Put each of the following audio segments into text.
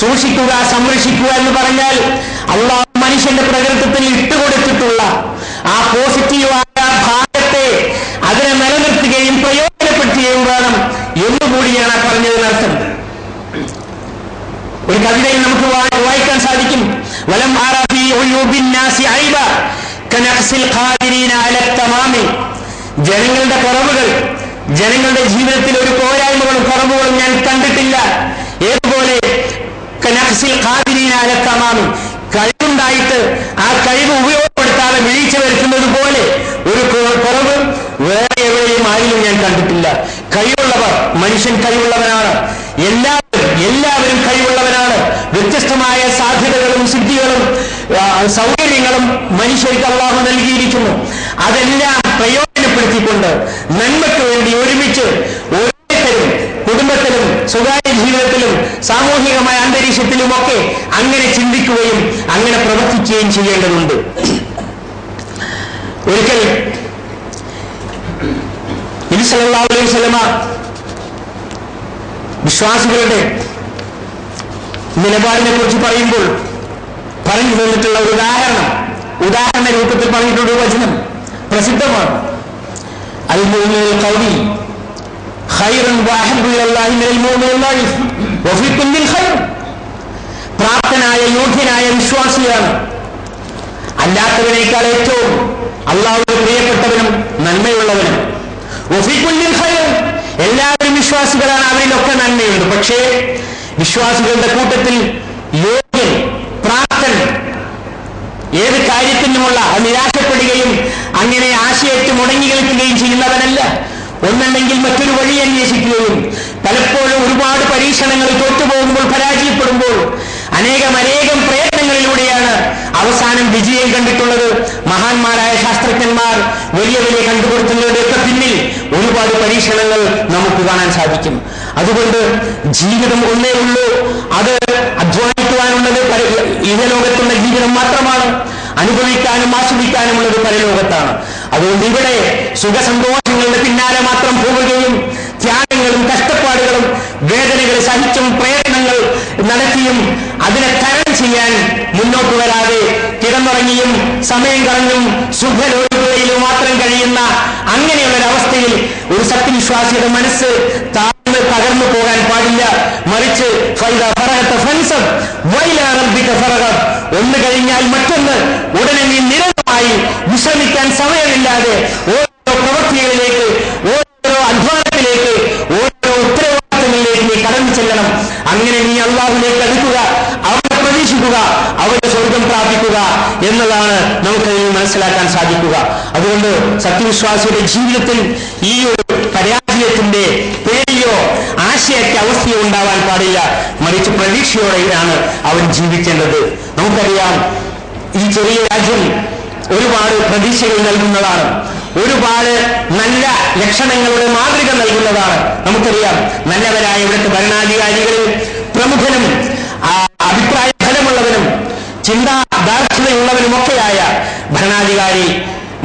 സൂക്ഷിക്കുക സംരക്ഷിക്കുക എന്ന് പറഞ്ഞാൽ അള്ളാഹു മനുഷ്യന്റെ പ്രകൃതത്തിൽ ഇട്ടുകൊടുത്തിട്ടുള്ള ആ പോസിറ്റീവായ ഭാഗത്തെ അതിനെ നിലനിർത്തുകയും പ്രയോജനപ്പെടുത്തുകയും വേണം എന്നുകൂടിയാണ് പറഞ്ഞതിനർത്ഥം ഒരു കവിതയിൽ നമുക്ക് വായിക്കാൻ സാധിക്കും. വലം ആറാഫി ജനങ്ങളുടെ കുറവുകൾ ജനങ്ങളുടെ ജീവിതത്തിൽ ഒരു പോരായ്മകളും കുറവുകളും ഞാൻ കണ്ടിട്ടില്ല. അല തമാമി. കഴിവുണ്ടായിട്ട് ആ കഴിവ് ഉപയോഗപ്പെടുത്താതെ വീഴ്ച വരുത്തുന്നത് പോലെ ഒരു കുറവ് വേറെ എവിടെയും ആരിലും ഞാൻ കണ്ടിട്ടില്ല. കഴിവുള്ളവർ മനുഷ്യൻ കഴിവുള്ളവനാണ്. എല്ലാവരും എല്ലാവരും കഴിവുള്ളവനാണ്. വ്യത്യസ്തമായ സാധ്യതകളും സിദ്ധികളും സൗകര്യങ്ങളും മനുഷ്യർക്ക് അള്ളാഹു നൽകിയിരിക്കുന്നു. അതെല്ലാം പ്രയോജനപ്പെടുത്തിക്കൊണ്ട് നന്മയ്ക്ക് വേണ്ടി ഒരുമിച്ച് കുടുംബത്തിലും സ്വകാര്യ ജീവിതത്തിലും സാമൂഹികമായ അന്തരീക്ഷത്തിലുമൊക്കെ അങ്ങനെ ചിന്തിക്കുകയും അങ്ങനെ പ്രവർത്തിക്കുകയും ചെയ്യേണ്ടതുണ്ട്. ഒരിക്കൽ അലൈഹി വിശ്വാസികളുടെ നിലപാടിനെ കുറിച്ച് പറയുമ്പോൾ പറഞ്ഞു തന്നിട്ടുള്ള ഒരു ഉദാഹരണം ഉദാഹരണ രൂപത്തിൽ പറഞ്ഞിട്ടുള്ള വചനം പ്രസിദ്ധമാണ്. അതിൽ ഖൗലി ഖൈറൻ വഅഹബ്ബു ഇലല്ലാഹി മിനൽ മുഅ്മിനിൽ ളൈഫ് വഫീ കുല്ലിൽ ഖൈർ. പ്രാപ്തനായ യോഗ്യനായ വിശ്വാസിയാണ്. അല്ലാത്തവനേക്കാൾ ഏറ്റവും അള്ളാഹുവിന് പ്രിയപ്പെട്ടവനും നന്മയുള്ളവനും ഒഫിക്കുല്ലിൽ ഖൈർ. എല്ലാവരും വിശ്വാസികളാണ് അവരിലൊക്കെ നന്മയുണ്ട്. പക്ഷേ വിശ്വാസികളുടെ കൂട്ടത്തിൽ യോഗ്യൻ പ്രാപ്തൻ ഏത് കാര്യത്തിനുമുള്ള നിരാശപ്പെടുകയും അങ്ങനെ ആശയറ്റ് മുടങ്ങി കളിക്കുകയും ചെയ്യുന്നവനല്ല. ഒന്നുണ്ടെങ്കിൽ മറ്റൊരു വഴി അന്വേഷിക്കുകയും പലപ്പോഴും ഒരുപാട് പരീക്ഷണങ്ങൾ തോറ്റുപോകുമ്പോൾ പരാജയപ്പെടുമ്പോൾ അനേകം അനേകം പ്രയത്നങ്ങളിലൂടെയാണ് അവസാനം വിജയം കണ്ടിട്ടുള്ളത്. മഹാന്മാരായ ശാസ്ത്രജ്ഞന്മാർ വലിയ വലിയ കണ്ടുപിടുത്തങ്ങളുടെയൊക്കെ പിന്നിൽ ഒരുപാട് പരീക്ഷണങ്ങൾ നമുക്ക് കാണാൻ സാധിക്കും. അതുകൊണ്ട് ജീവിതം ഒന്നേ ഉള്ളൂ. അത് അധ്വാനിക്കുവാനുള്ളത് ഇഹലോകത്തുള്ള ജീവിതം മാത്രമാണ്. അനുഭവിക്കാനും ആസ്വദിക്കാനുമുള്ളത് പരലോകത്താണ്. അതുകൊണ്ട് ഇവിടെ സുഖസന്തോഷങ്ങളുടെ പിന്നാലെ മാത്രം പോവുകയും ത്യാഗങ്ങളും കഷ്ടപ്പാടുകളും വേദനകൾ സഹിച്ചും പ്രയത്നങ്ങൾ നടത്തിയും അതിനെ തരണം ചെയ്യാൻ മുന്നോട്ട് വരാതെ കിടന്നുറങ്ങിയും സമയം കളഞ്ഞും സുഖലോകയിലും മാത്രം കഴിയുന്ന അങ്ങനെയുള്ള ഒരു അവസ്ഥയിൽ ഒരു സത്യവിശ്വാസിയുടെ മനസ്സ് താഴ്ന്ന് തകർന്നു പോകാൻ പാടില്ല. മറിച്ച് ഒന്ന് കഴിഞ്ഞാൽ മറ്റൊന്ന് ഉടനെ നീ നിരന്തരമായി വിശ്രമിക്കാൻ സമയമില്ലാതെ പ്രവൃത്തികളിലേക്ക് ഓരോ അധ്വാനത്തിലേക്ക് ഓരോ ഉത്തരവാദിത്തങ്ങളിലേക്ക് നീ കടന്നു ചെല്ലണം. അങ്ങനെ നീ അള്ളാഹുലേക്ക് അടുക്കുക അവനെ പ്രതീക്ഷിക്കുക അവന്റെ സ്വർഗം പ്രാപിക്കുക എന്നതാണ് നമുക്ക് മനസ്സിലാക്കാൻ സാധിക്കുക. അതുകൊണ്ട് സത്യവിശ്വാസിയുടെ ജീവിതത്തിൽ ഈ ഒരു പരാജയത്തിന്റെ പേടിയോ ആശയಕ್ಕೆ അവസ്ഥയോ ഉണ്ടാവാൻ പാടില്ല. മറിച്ച് പ്രതീക്ഷയോടെയാണ് അവൻ ജീവിക്കേണ്ടത്. നമുക്കറിയാം ഈ ചെറിയ രാജ്യം ഒരുപാട് പ്രതീക്ഷകൾ നൽകുന്നതാണ്. ഒരുപാട് നല്ല ലക്ഷണങ്ങളുടെ മാതൃക നൽകുന്നതാണ്. നമുക്കറിയാം നല്ലവരായ ഇവിടുത്തെ ഭരണാധികാരികളിൽ പ്രമുഖനും അഭിപ്രായ ഫലമുള്ളവനും ചിന്താ ദാർഢ്യതയുള്ളവനുമൊക്കെയായ ഭരണാധികാരി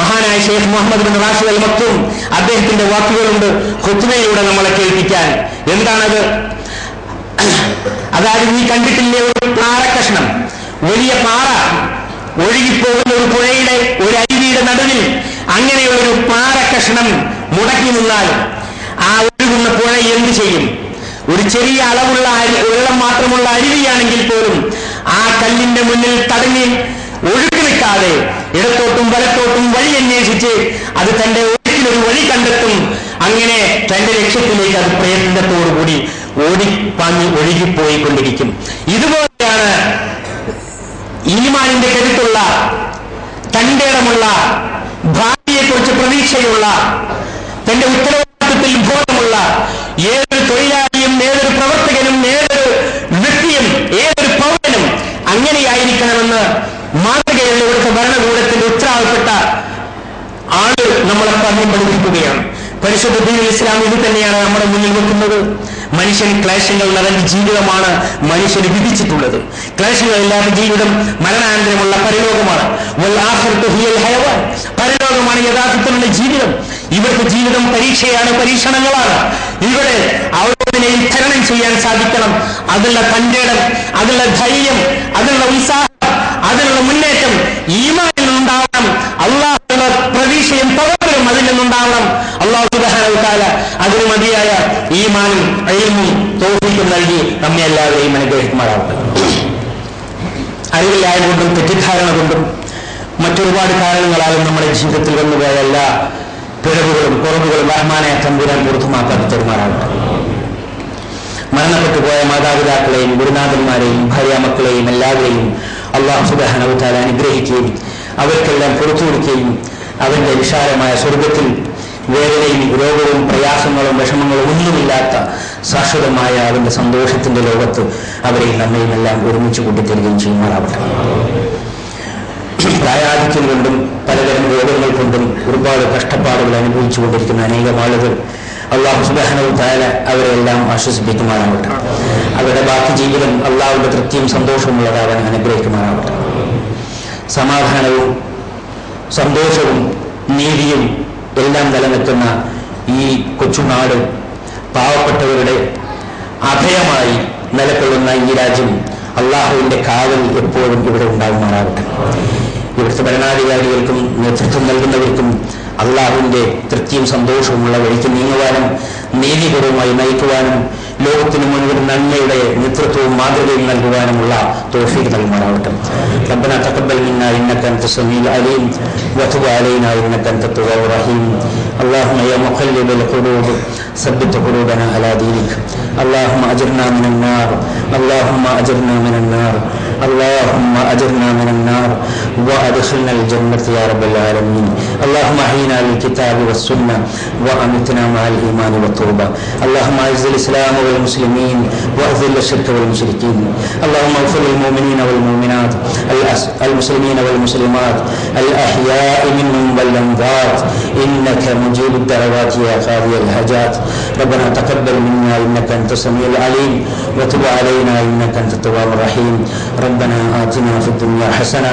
മഹാനായ Sheikh Mohammed bin Rashid Al Maktoum അദ്ദേഹത്തിന്റെ വാക്കുകളുണ്ട്. ഹുത്തുമയിലൂടെ നമ്മളെ കേൾപ്പിക്കാൻ. എന്താണത്? അതായത് നീ കണ്ടിട്ടില്ലേ ഒരു പാറ കഷ്ണം? വലിയ പാറ ഒഴുകിപ്പോകുന്ന ഒരു പുഴയുടെ ഒരു അരുവിയുടെ നടുവിൽ അങ്ങനെയുള്ള ഒരു പാറ കഷ്ണം മുടക്കി നിന്നാൽ ആ ഒഴുകുന്ന പുഴ എന്ത് ചെയ്യും? ഒരു ചെറിയ അളവുള്ള അരി വെള്ളം മാത്രമുള്ള അരുവിയാണെങ്കിൽ പോലും ആ കല്ലിന്റെ മുന്നിൽ തടഞ്ഞ് ഒഴുക്കി നിൽക്കാതെ ഇടത്തോട്ടും വലത്തോട്ടും വഴി അന്വേഷിച്ച് അത് തന്റെ ഒഴുക്കിനൊരു വഴി കണ്ടെത്തും. അങ്ങനെ തന്റെ ലക്ഷ്യത്തിലേക്ക് അത് പ്രയത്നത്തോടുകൂടി ഓടിപ്പാഞ്ഞ് ഒഴുകിപ്പോയിക്കൊണ്ടിരിക്കും. ഇതുപോലെയാണ് ഈമാനിന്റെ കരുത്തുള്ള തന്റെ ഇടമുള്ള ഭാവിയെക്കുറിച്ച് പ്രതീക്ഷയുള്ള തന്റെ ഉത്തരവാദിത്വത്തിൽ ബോധമുള്ള ഏതൊരു തൊഴിലാളിയും ഏതൊരു പ്രവർത്തകനും ഏതൊരു വ്യക്തിയും ഏതൊരു പൗരനും അങ്ങനെയായിരിക്കണമെന്ന് മാതൃകയുള്ള ഇവിടുത്തെ ഭരണകൂടത്തിന്റെ ഉത്തരവാദപ്പെട്ട ആൾ നമ്മളെ പറഞ്ഞു പഠിപ്പിക്കുകയാണ് പരിശുദ്ധ ദീനുൽ ഇസ്ലാം ഇത് തന്നെയാണ് നമ്മുടെ മുന്നിൽ വെക്കുന്നത്. മനുഷ്യൻ ക്ലേശങ്ങൾ നിറഞ്ഞ ജീവിതമാണ് മനുഷ്യന് വിധിച്ചിട്ടുള്ളത്. ക്ലേശങ്ങളില്ലാത്ത ജീവിതം മരണാനന്തരമുള്ള പരലോകമാണ്. പരലോകമാണ് യഥാർത്ഥത്തിലുള്ള ജീവിതം. ഇവർക്ക് ജീവിതം പരീക്ഷയാണ് പരീക്ഷണങ്ങളാണ്. ഇവിടെ ഓരോന്നിനെയും തരണം ചെയ്യാൻ സാധിക്കണം. അതിലുള്ള തന്റെ അതിലുള്ള ധൈര്യം അതിലുള്ള ഉത്സാഹം തെറ്റിദ്ധാരണ കൊണ്ടും മറ്റൊരുപാട് കാരണങ്ങളാലും നമ്മുടെ ജീവിതത്തിൽ വന്നുപോയ എല്ലാ പിഴവുകളും കുറവുകളും റഹ്മാനെ തമ്പുരാൻ പുറത്തുമാക്കാതെ തെരുമാറാവട്ടെ മരണപ്പെട്ടു പോയ മാതാപിതാക്കളെയും ഗുരുനാഥന്മാരെയും ഭാര്യാമക്കളെയും എല്ലാവരെയും അള്ളാഹു സുബാനവുത്താൽ അനുഗ്രഹിക്കുകയും അവർക്കെല്ലാം പുറത്തു കൊടുക്കുകയും അവന്റെ വിശാലമായ സ്വർഗത്തിൽ വേദനയും രോഗവും പ്രയാസങ്ങളും വിഷമങ്ങളും ഒന്നുമില്ലാത്ത ശാശ്വതമായ അവന്റെ സന്തോഷത്തിന്റെ ലോകത്ത് അവരെയും നമ്മയും എല്ലാം ഒരുമിച്ച് കൂട്ടിത്തരികയും ചെയ്യുമാറാവട്ടെ. പ്രായാധിക്യം കൊണ്ടും പലതരം രോഗങ്ങൾ കൊണ്ടും ഒരുപാട് കഷ്ടപ്പാടുകൾ അനുഭവിച്ചു കൊണ്ടിരിക്കുന്ന അനേകം ആളുകൾ അള്ളാഹു സുബാനവും താല അവരെല്ലാം ആശ്വസിപ്പിക്കുമാറാവട്ടെ. അവരുടെ ബാക്കി ജീവിതം അള്ളാഹുവിന്റെ തൃപ്തിയും സന്തോഷമുള്ളതാവാൻ അനുഗ്രഹിക്കുമാറാവട്ടെ. സമാധാനവും സന്തോഷവും നീതിയും എല്ലാം നിലനിൽക്കുന്ന ഈ കൊച്ചുനാട് പാവപ്പെട്ടവരുടെ അഭയമായി നിലകൊള്ളുന്ന ഈ രാജ്യം അള്ളാഹുവിന്റെ കാവൽ എപ്പോഴും ഇവിടെ ഉണ്ടാകുമാറാവട്ടെ. ഇവിടുത്തെ ഭരണാധികാരികൾക്കും നേതൃത്വം നൽകുന്നവർക്കും അള്ളാഹുവിന്റെ തൃപ്തിയും സന്തോഷവുമുള്ള വഴിക്ക് നീങ്ങുവാനും നീതിപൂർവമായി നയിക്കുവാനും ലോകത്തിന് മുഴുവൻ നന്മയുടെ നേതൃത്വവും മാതൃകയും നൽകുവാനുമുള്ള തോഫീക്ക് നൽകുമാറാവട്ടെ ربنا تقبل منا انك انت السميع العليم وتب علينا انك انت التواب الرحيم اللهم يا مقلب القلوب ثبت قلوبنا على دينك اللهم اجرنا من النار اللهم اجرنا من النار اللهم اجرنا من النار وادخلنا الجنة يا رب العالمين. اللهم أحينا للكتاب والسنة وأمتنا مع الإيمان والتوبة. اللهم أعز الإسلام والمسلمين وأذل الشرك والمشركين. اللهم اغفر للمؤمنين والمؤمنات المسلمين والمسلمات الأحياء منهم والأموات. إنك مجيب الدعوات يا قاضي الحاجات. ربنا تقبل منا إنك أنت السميع العليم. وتب علينا إنك أنت التواب الرحيم. ربنا آتنا في الدنيا حسنة